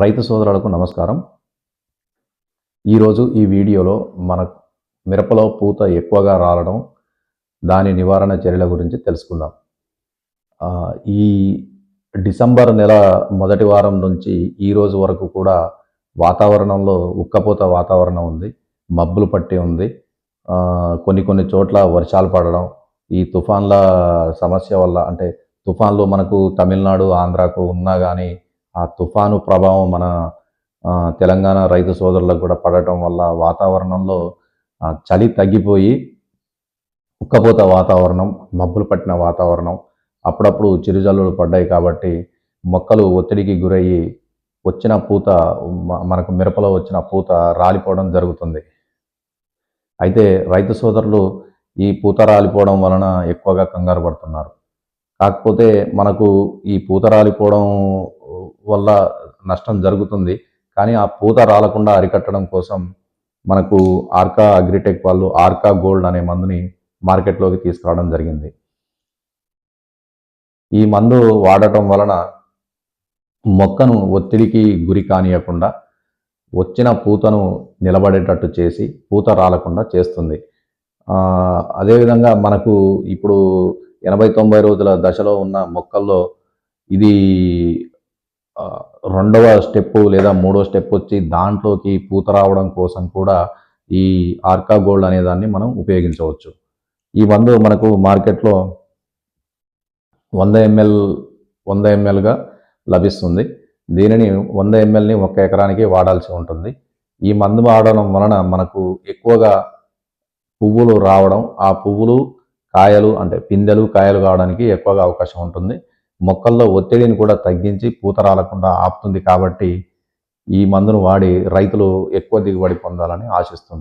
రైతు సోదరులకు నమస్కారం. ఈరోజు ఈ వీడియోలో మన మిరపలో పూత ఎక్కువగా రాలడం దాని నివారణ చర్యల గురించి తెలుసుకుందాం. ఈ డిసెంబర్ నెల మొదటి వారం నుంచి ఈ రోజు వరకు కూడా వాతావరణంలో ఉక్కపోత వాతావరణం ఉంది మబ్బులు పట్టి ఉంది. కొన్ని కొన్ని చోట్ల వర్షాలు పడడం ఈ తుఫాన్ల సమస్య వల్ల అంటే తుఫాన్లు మనకు తమిళనాడు ఆంధ్రాకు ఉన్నా కానీ ఆ తుఫాను ప్రభావం మన తెలంగాణ రైతు సోదరులకు కూడా పడటం వల్ల వాతావరణంలో చలి తగ్గిపోయి ఉక్కపోత వాతావరణం మబ్బులు పట్టిన వాతావరణం అప్పుడప్పుడు చిరుజల్లులు పడ్డాయి కాబట్టి మొక్కలు ఒత్తిడికి గురయ్యి వచ్చిన పూత మనకు మిరపలో వచ్చిన పూత రాలిపోవడం జరుగుతుంది. అయితే రైతు సోదరులు ఈ పూత రాలిపోవడం వలన ఎక్కువగా కంగారు పడుతున్నారు. కాకపోతే మనకు ఈ పూత రాలిపోవడం వల్ల నష్టం జరుగుతుంది. కానీ ఆ పూత రాలకుండా అరికట్టడం కోసం మనకు ఆర్కా అగ్రిటెక్ వాళ్ళు ఆర్కా గోల్డ్ అనే మందుని మార్కెట్లోకి తీసుకురావడం జరిగింది. ఈ మందు వాడటం వలన మొక్కను ఒత్తిడికి గురి కానియకుండా వచ్చిన పూతను నిలబడేటట్టు చేసి పూత రాలకుండా చేస్తుంది. అదేవిధంగా మనకు ఇప్పుడు ఎనభై తొంభై రోజుల దశలో ఉన్న మొక్కల్లో ఇది రెండవ స్టెప్ లేదా మూడో స్టెప్ వచ్చి దాంట్లోకి పూత రావడం కోసం కూడా ఈ ఆర్కా గోల్డ్ అనే దాన్ని మనం ఉపయోగించవచ్చు. ఈ మందు మనకు మార్కెట్లో వంద ఎంఎల్ వంద ఎంఎల్గా లభిస్తుంది. దీనిని వంద ఎంఎల్ని ఒక ఎకరానికి వాడాల్సి ఉంటుంది. ఈ మందు వాడడం వలన మనకు ఎక్కువగా పువ్వులు రావడం ఆ పువ్వులు కాయలు అంటే పిందెలు కాయలు కావడానికి ఎక్కువగా అవకాశం ఉంటుంది. మొక్కల్లో ఒత్తిడిని కూడా తగ్గించి పూత రాలకుండా ఆపుతుంది కాబట్టి ఈ మందును వాడి రైతులు ఎక్కువ దిగుబడి పొందాలని ఆశిస్తుంది